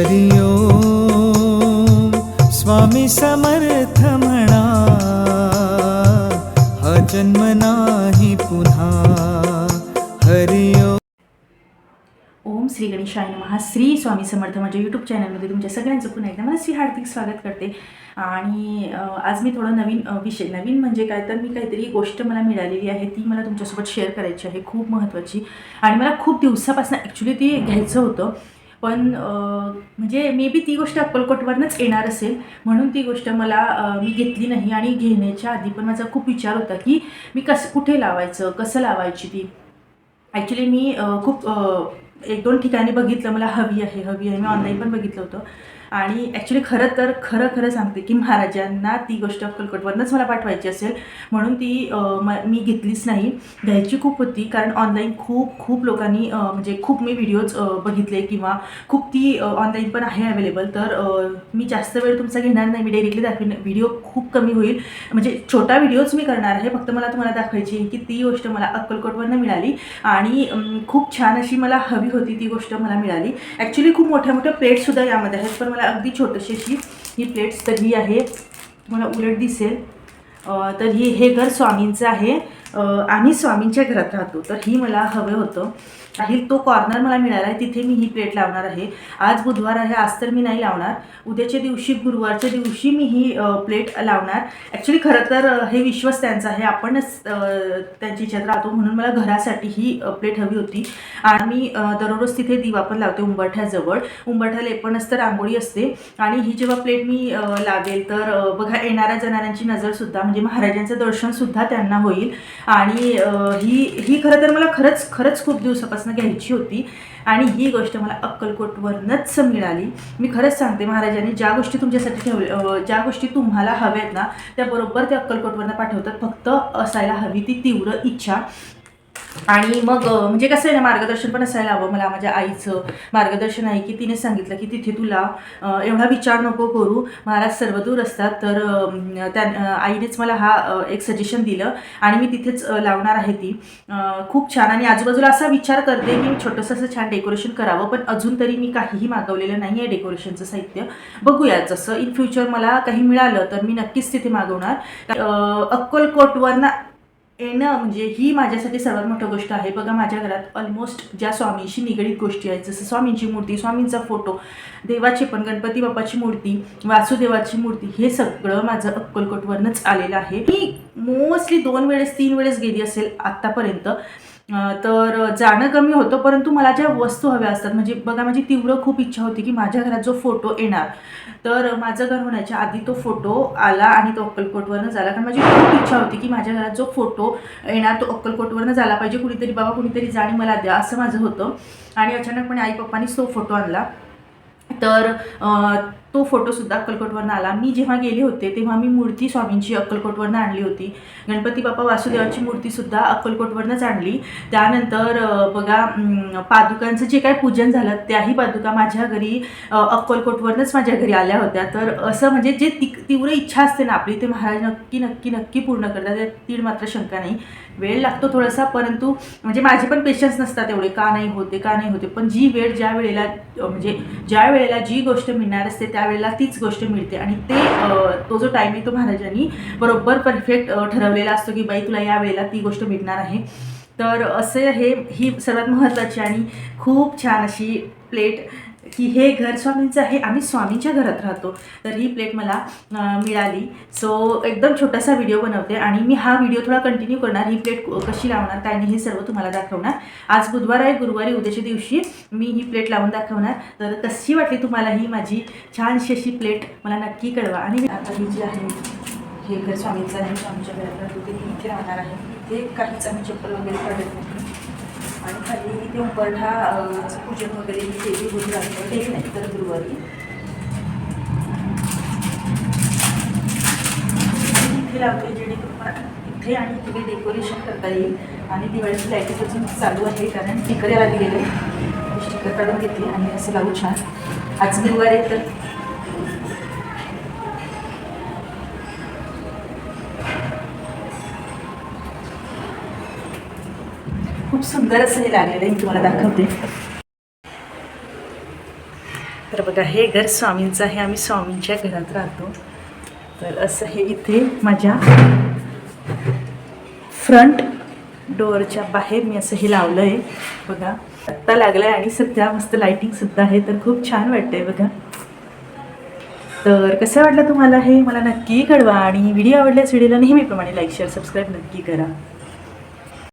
हरि स्वामी समर्थ म्हणा हा जन्म नाही पुन्हा हरि ओम श्री गणेशाय महा श्री स्वामी समर्थ माझ्या यूट्यूब चॅनलमध्ये तुमच्या सगळ्यांचं पुन्हा एकदा मला श्री हार्दिक स्वागत करते. आणि आज मी थोडं नवीन विषय नवीन म्हणजे काय? तर मी काहीतरी गोष्ट मला मिळालेली आहे ती मला तुमच्यासोबत शेअर करायची आहे खूप महत्त्वाची. आणि मला खूप दिवसापासून ॲक्च्युली ती घ्यायचं होतं. पण म्हणजे मे बी ती गोष्ट अक्कलकोटवरनंच येणार असेल म्हणून ती गोष्ट मला मी घेतली नाही आणि घेण्याच्या आधी पण माझा खूप विचार होता की मी कसं कुठे लावायचं कसं लावायची ती. ॲक्च्युली मी खूप एक दोन ठिकाणी बघितलं मला हवी आहे हवी आहे. मी ऑनलाईन पण बघितलं होतं. आणि ॲक्च्युली खरं तर खरं खरं सांगते की महाराजांना ती गोष्ट अक्कलकोटवरनंच मला पाठवायची असेल. म्हणून ती म मी घेतलीच नाही. घ्यायची खूप होती कारण ऑनलाईन खूप खूप लोकांनी म्हणजे खूप मी व्हिडिओज बघितले किंवा खूप ती ऑनलाईन पण आहे अवेलेबल तर मी जास्त वेळ तुमचा घेणार नाही. मी डायरेक्टली दाखवीन व्हिडिओ खूप कमी होईल. म्हणजे छोटा व्हिडिओच मी करणार आहे. फक्त मला तुम्हाला दाखवायची आहे की ती गोष्ट मला अक्कलकोटवरनं मिळाली. आणि खूप छान अशी मला हवी होती ती गोष्ट मला मिळाली. ॲक्च्युली खूप मोठ्या मोठ्या प्लेटसुद्धा यामध्ये आहेत पण मला अगदी छोटीशी अशी ही प्लेट्स तर ही आहे. मला उलट दिसेल. तर ही हे घर स्वामींचं आहे. आम्ही स्वामींच्या घरात राहतो. तर ही मला हवं होतं. आणि तो कॉर्नर मला मिळाला आहे. तिथे मी ही प्लेट लावणार आहे. आज बुधवार आहे. आज तर मी नाही लावणार. उद्याच्या दिवशी गुरुवारच्या दिवशी मी ही प्लेट लावणार. ॲक्च्युली खरं तर हे विश्वास त्यांचा आहे. आपणच त्यांची त्यांच्या राहतो म्हणून मला घरासाठी ही प्लेट हवी होती. आणि मी दररोज तिथे दिवा पण लावते उंबरठ्याजवळ. उंबरठ्याला लेपण असतं रांगोळी असते. आणि ही जेव्हा प्लेट मी लावेल तर बघा येणाऱ्या जनाऱ्यांची नजरसुद्धा म्हणजे महाराजांचं दर्शनसुद्धा त्यांना होईल. आणि ही ही खरं तर मला खरंच खरंच खूप दिवसापासून घ्यायची होती. आणि ही गोष्ट मला अक्कलकोटवरनंच मिळाली. मी खरंच सांगते महाराजांनी ज्या गोष्टी तुमच्यासाठी ठेवल्या ज्या गोष्टी तुम्हाला हव्यात ना त्या बरोबर ते अक्कलकोटवरनं पाठवतात. फक्त असायला हवी ती तीव्र इच्छा. आणि मग म्हणजे कसं आहे ना मार्गदर्शन पण असायला हवं. मला माझ्या आईचं मार्गदर्शन आहे की तिने सांगितलं की तिथे तुला एवढा विचार नको करू. महाराज सर्वदूर असतात. तर त्या आईनेच मला हा एक सजेशन दिलं आणि मी तिथेच लावणार आहे ती. खूप छान. आणि आजूबाजूला असा विचार करते की मी छोटंसं असं छान डेकोरेशन करावं पण अजून तरी मी काहीही मागवलेलं नाही आहे डेकोरेशनचं साहित्य. बघूया जसं इन फ्युचर मला काही मिळालं तर मी नक्कीच तिथे मागवणार. अक्कलकोटवर ना येणं म्हणजे ही माझ्यासाठी सर्वात मोठी गोष्ट आहे. बघा माझ्या घरात ऑलमोस्ट ज्या स्वामींशी निगडीत गोष्टी आहेत जसं स्वामींची मूर्ती स्वामींचा फोटो देवाची पण गणपती बाप्पाची मूर्ती वासुदेवाची मूर्ती हे सगळं माझं अक्कलकोटवरनंच आलेलं आहे. मी मोस्टली दोन वेळेस तीन वेळेस गेली असेल आत्तापर्यंत तर जाणं कमी होतं परंतु मला ज्या वस्तू हव्या असतात म्हणजे बघा माझी तीव्र खूप इच्छा होती की माझ्या घरात जो फोटो येणार तर माझं घर होण्याच्या आधी तो फोटो आला आणि तो अक्कलकोटवरनं झाला. कारण माझी खूप इच्छा होती की माझ्या घरात जो फोटो येणार तो अक्कलकोटवरनं झाला पाहिजे. कुणीतरी बाबा कुणीतरी जाणी मला द्या असं माझं होतं. आणि अचानकपणे आई पप्पानीच तो फोटो आणला. तर तो फोटोसुद्धा अक्कलकोटवरनं आला. मी जेव्हा गेले होते तेव्हा मी मूर्ती स्वामींची अक्कलकोटवरनं आणली होती. गणपती बाप्पा वासुदेवाची मूर्तीसुद्धा अक्कलकोटवरनंच आणली. त्यानंतर बघा पादुकांचं जे काय पूजन झालं त्याही पादुका माझ्या घरी अक्कलकोटवरनंच माझ्या घरी आल्या होत्या. तर असं म्हणजे जे ती तीव्र इच्छा असते ना आपली ते महाराज नक्की नक्की नक्की पूर्ण करतात. त्यात तीळ मात्र शंका नाही. वेळ लागतो थोडासा परंतु म्हणजे माझे पण पेशन्स नसतात एवढे. का नाही होते का नाही होते. पण जी वेळ ज्या वेळेला म्हणजे ज्या वेळेला जी गोष्ट मिळणार असते त्या त्यावेळेला तीच गोष्ट मिळते. आणि ते तो जो टाईम आहे तो महाराजांनी बरोबर परफेक्ट ठरवलेला असतो की बाई तुला या वेळेला ती गोष्ट मिळणार आहे. तर असे हे ही सर्वात महत्त्वाची आणि खूप छान अशी प्लेट की हे घर स्वामींचं आहे आम्ही स्वामींच्या घरात राहतो. तर ही प्लेट मला मिळाली. सो एकदम छोटासा व्हिडिओ बनवते आणि मी हा व्हिडिओ थोडा कंटिन्यू करणार. ही प्लेट कशी लावणार काय नाही हे सर्व तुम्हाला दाखवणार. आज बुधवार आहे गुरुवारी उद्याच्या दिवशी मी ही प्लेट लावून दाखवणार. तर कशी वाटली तुम्हाला ही माझी छानशी अशी प्लेट मला नक्की कळवा. आणि मी आता ही जी आहे हे घर स्वामींचं आहे स्वामीच्या घरात राहतो ते इथे राहणार आहे. इथे काहीच आम्ही चप्पल वगैरे काढत नाही. आणि खाली ते उंबरठा पूजन वगैरे मी केली होती रात्री ते नाही तर गुरुवारी. इथे लावते जेणेकरून इथे आणि तिकडे डेकोरेशन करता येईल. आणि दिवाळीची लाईटिंग अजून चालू आहे कारण स्टिकर याला गेले स्टिकर काढून घेतली आणि असं लावू छान. आज गुरुवारी तर खूप सुंदर असं हे लागलेलं आहे. मी तुम्हाला दाखवते. तर बघा हे घर स्वामींचं आहे. आम्ही स्वामींच्या घरात राहतो. तर असं हे इथे माझ्या फ्रंट डोअरच्या बाहेर मी असं हे लावलं आहे. बघा आत्ता लागलं आहे आणि सध्या मस्त लाईटिंगसुद्धा आहे. तर खूप छान वाटतंय बघा. तर कसं वाटलं तुम्हाला हे? मला नक्की कळवा आणि व्हिडिओ आवडल्यास व्हिडिओला नेहमीप्रमाणे लाईक शेअर सबस्क्राईब नक्की करा.